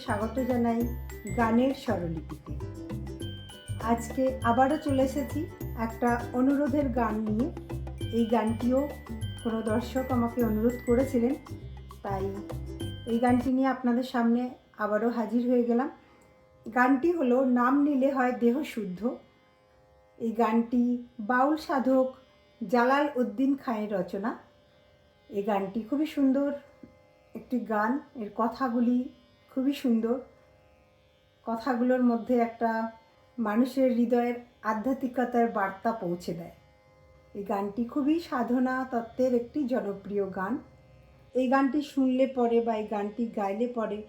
স্বাগত জানাই গানের স্বরলিপিতে। আজকে আবারও চলে এসেছি একটা অনুরোধের গান নিয়ে। এই গানটিও কোনো দর্শক আমাকে অনুরোধ করেছিলেন, তাই এই গানটি নিয়ে আপনাদের সামনে আবারও হাজির হয়ে গেলাম। গানটি হলো, নাম নিলে হয় দেহ শুদ্ধ। এই গানটি বাউল সাধক জালাল উদ্দিন খাঁয়ের রচনা। এই গানটি খুবই সুন্দর একটি গান। এর কথাগুলি খুবই সুন্দর। কথাগুলোর মধ্যে একটা মানুষের হৃদয়ের আধ্যাত্মিকতার বার্তা পৌঁছে দেয়। এই গানটি খুবই সাধনা তত্ত্বের একটি জনপ্রিয় গান। এই গানটি শুনলে পরে বা এই গানটি গাইলে পরে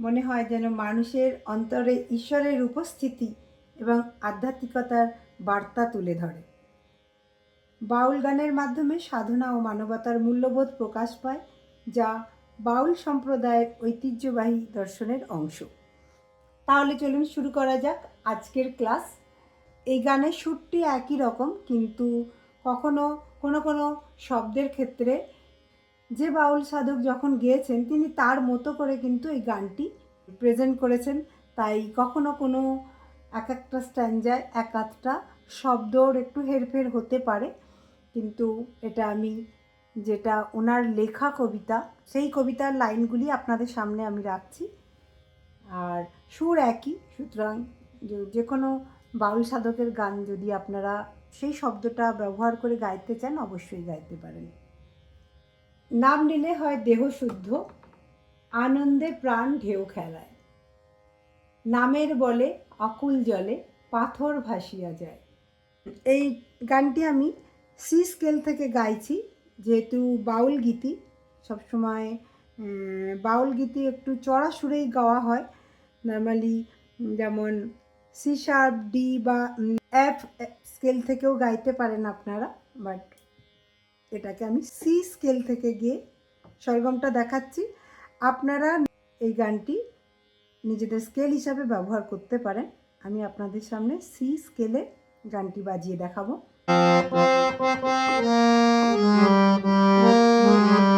মনে হয় যেন মানুষের অন্তরে ঈশ্বরের উপস্থিতি এবং আধ্যাত্মিকতার বার্তা তুলে ধরে। বাউল গানের মাধ্যমে সাধনা ও মানবতার মূল্যবোধ প্রকাশ পায়, যা বাউল সম্প্রদায়ের ঐতিহ্যবাহী দর্শনের অংশ। তাহলে চলুন শুরু করা যাক আজকের ক্লাস। এই গানের সুরটি একই রকম, কিন্তু কখনো কোনো কোনো শব্দের ক্ষেত্রে যে বাউল সাধক যখন গেয়েছেন, তিনি তার মতো করে কিন্তু এই গানটি প্রেজেন্ট করেছেন। তাই কখনো কোনো এক একটা স্ট্যান্ডায় এক আধটা শব্দর একটু হেরফের হতে পারে, কিন্তু এটা আমি যেটা ওনার লেখা কবিতা, সেই কবিতার লাইনগুলি আপনাদের সামনে আমি রাখছি। আর সুর একই, সুতরাং যে- কোনো বাউল সাধকের গান যদি আপনারা সেই শব্দটা ব্যবহার করে গাইতে চান, অবশ্যই গাইতে পারেন। নাম নিলে হয় দেহ শুদ্ধ, আনন্দে প্রাণ ঢেউ খেলায়। নামের বলে অকুল জলে পাথর ভাসিয়া যায়। এই গানটি আমি সি স্কেল থেকে গাইছি। যেহেতু বাউল গীতি সবসময় বাউল গীতি একটু চড়া সুরেই গাওয়া হয়। নর্মালি যেমন সি শার্প ডি বা এফ স্কেল থেকেও গাইতে পারেন আপনারা বাট এটাকে আমি সি স্কেল থেকে গিয়ে স্বরগমটা দেখাচ্ছি। আপনারা এই গানটি নিজেদের স্কেল হিসাবে ব্যবহার করতে পারেন। আমি আপনাদের সামনে সি স্কেলে গানটি বাজিয়ে দেখাবো। Thank you.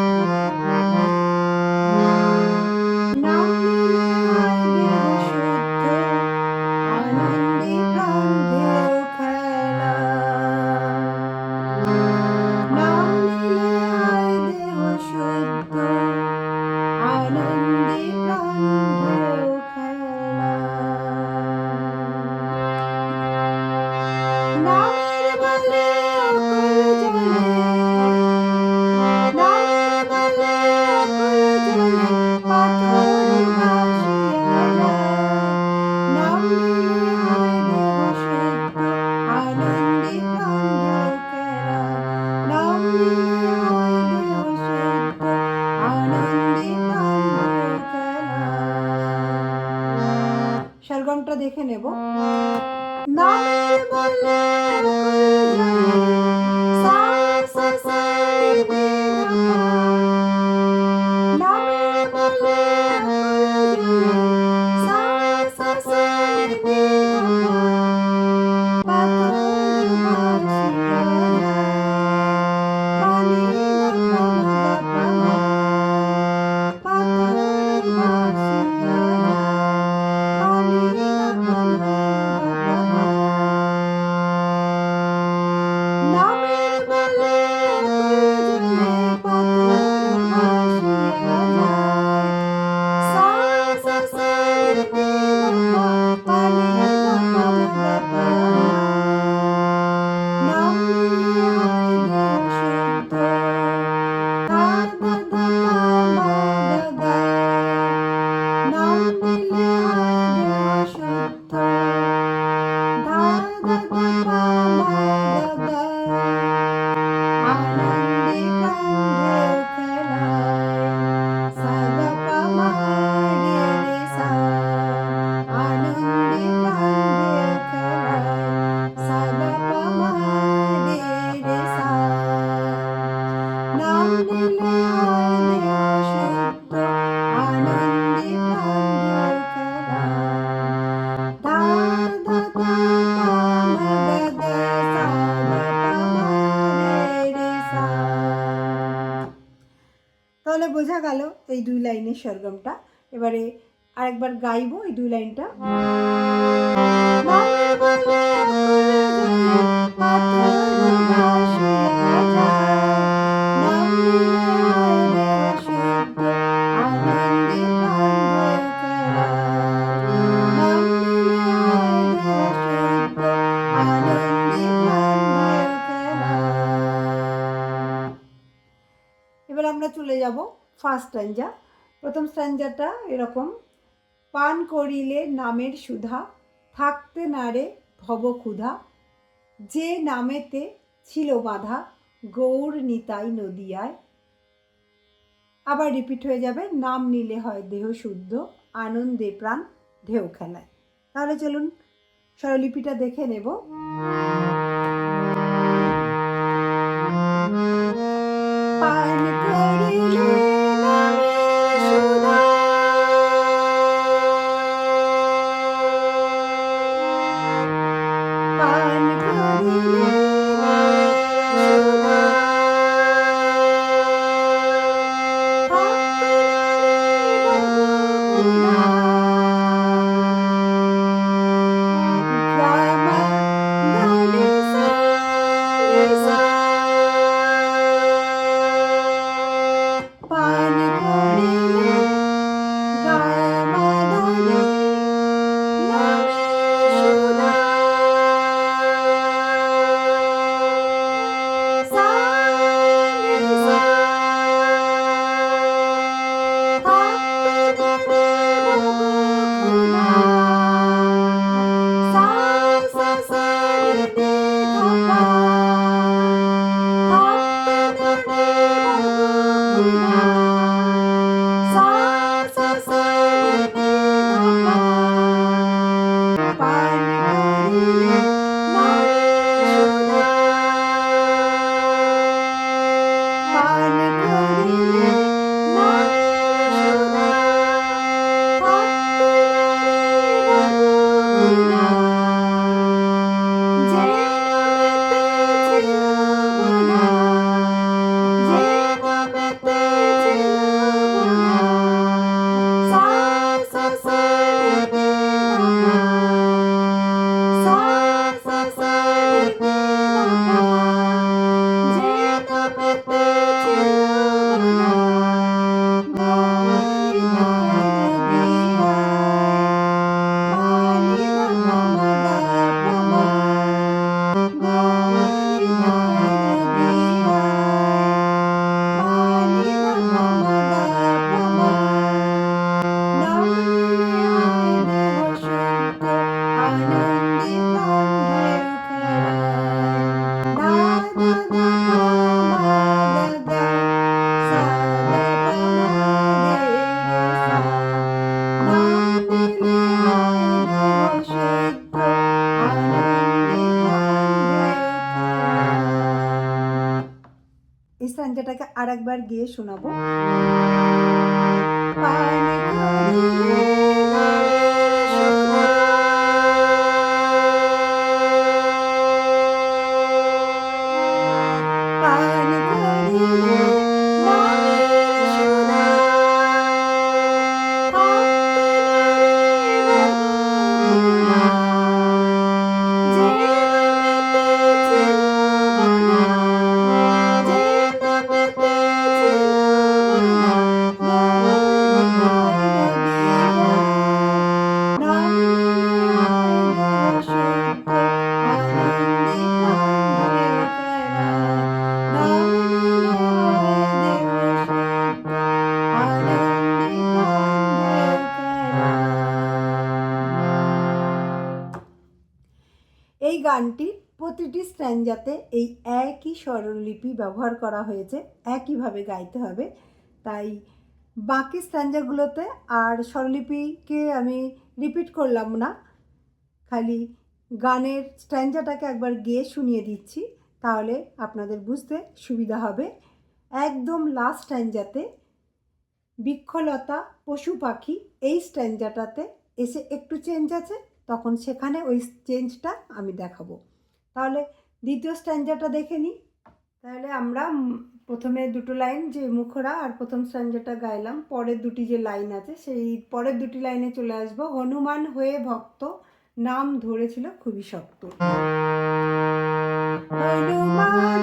স্বরগমটা এবারে আরেকবার গাইবো এই দুই লাইনটা। স্ট্যাঞ্জাটা এরকম, পান করিলে নামের সুধা, থাকতে নারে ভব ক্ষুধা। যে নামেতে ছিল বাধা, গৌর নিতাই নদিয়ায়। আবার রিপিট হয়ে যাবে, নাম নিলে হয় দেহ শুদ্ধ, আনন্দে প্রাণ ঢেউ খেলায়। তাহলে চলুন, স্বরলিপিটা দেখে নেব। একবার গিয়ে শোনাবো। প্রতিটি স্ট্যান্ডাতে এই একই স্বরলিপি ব্যবহার করা হয়েছে, একইভাবে গাইতে হবে। তাই বাকি স্ট্যান্ডাগুলোতে আর স্বরলিপিকে আমি রিপিট করলাম না, খালি গানের স্ট্যান্ডাটাকে একবার গেয়ে শুনিয়ে দিচ্ছি, তাহলে আপনাদের বুঝতে সুবিধা হবে। একদম লাস্ট স্ট্যান্ডাতে বৃক্ষলতা পশু পাখি এই স্ট্যান্ডাটাতে এসে একটু চেঞ্জ আছে, তখন সেখানে ওই চেঞ্জটা আমি দেখাবো। তাহলে দ্বিতীয় স্ট্যান্ডাটা দেখে নিই। তাহলে আমরা প্রথমে দুটো লাইন যে মুখরা আর প্রথম স্ট্যান্ডাটা গাইলাম, পরের দুটি যে লাইন আছে, সেই পরের দুটি লাইনে চলে আসব। হনুমান হয়ে ভক্ত, নাম ধরেছিল খুবই শক্ত। হনুমান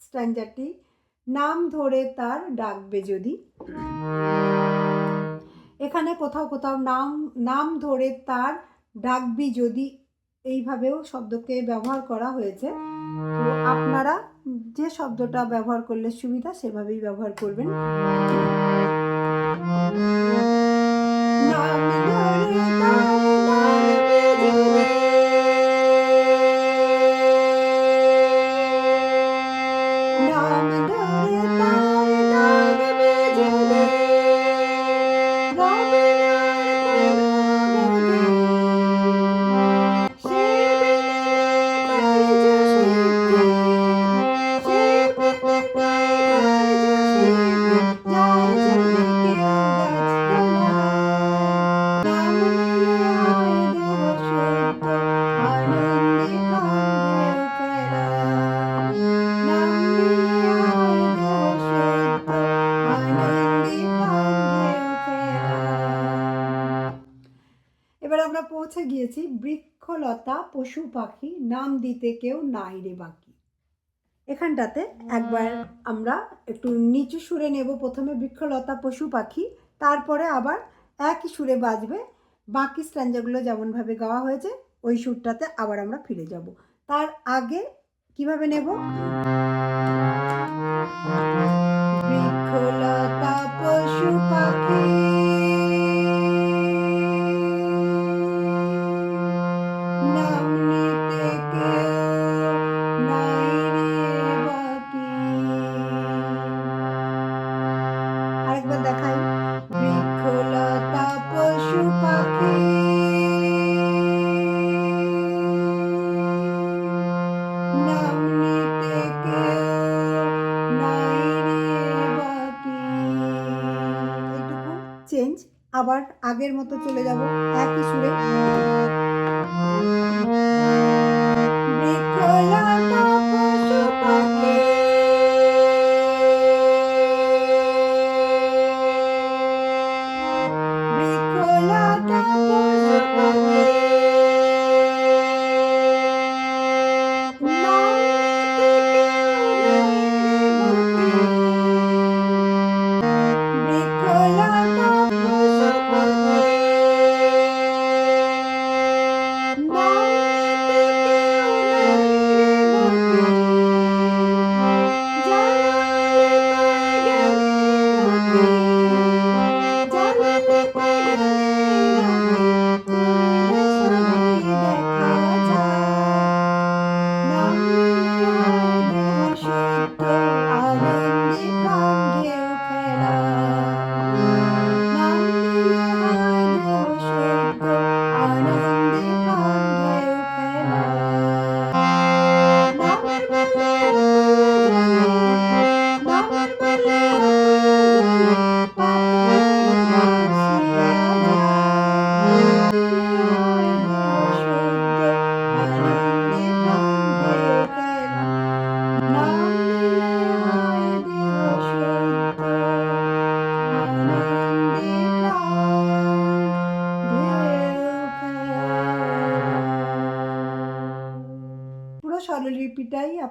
স্ট্যান্ডারটি নাম ধরে তার ডাকবে যদি। এখানে কোথাও কোথাও নাম নাম ধরে তার ডাকবি যদি এইভাবেও শব্দকে ব্যবহার করা হয়েছে। তো আপনারা যে শব্দটা ব্যবহার করলে সুবিধা সেভাবেই ব্যবহার করবেন। নাম ধরে তার যদি পৌঁছে বৃক্ষলতা, পশু, পাখি, নাম দিতে কেউ নাই রে বাকি। এখানটাতে একবার আমরা একটু নিচু সুরে নেব প্রথমে বৃক্ষলতা, পশু, পাখি, তারপরে আবার একই সুরে বাজবে বাকি স্ট্যান্ডাগুলো যেমনভাবে গাওয়া হয়েছে, ওই সুরটাতে আবার আমরা ফিরে যাব। তার আগে কীভাবে নেব? বৃক্ষলতা, পশু, পাখি আবার আগের মতো চলে যাব একই সুরে।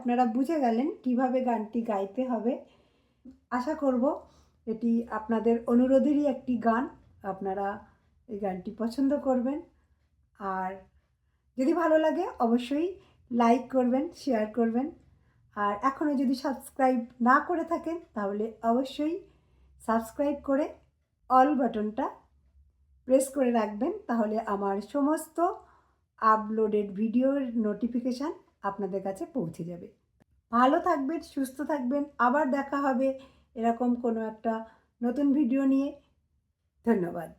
আপনারা বুঝে গেলেন কীভাবে গানটি গাইতে হবে। আশা করব এটি আপনাদের অনুরোধেরই একটি গান। আপনারা এই গানটি পছন্দ করবেন। আর যদি ভালো লাগে অবশ্যই লাইক করবেন, শেয়ার করবেন। আর এখনও যদি সাবস্ক্রাইব না করে থাকেন, তাহলে অবশ্যই সাবস্ক্রাইব করে অল বাটনটা প্রেস করে রাখবেন। তাহলে আমার সমস্ত আপলোডেড ভিডিওর নোটিফিকেশান আপনাদের কাছে পৌঁছে যাবে। ভালো থাকবেন সুস্থ থাকবেন। আবার দেখা হবে এরকম কোনো একটা নতুন ভিডিও নিয়ে। ধন্যবাদ।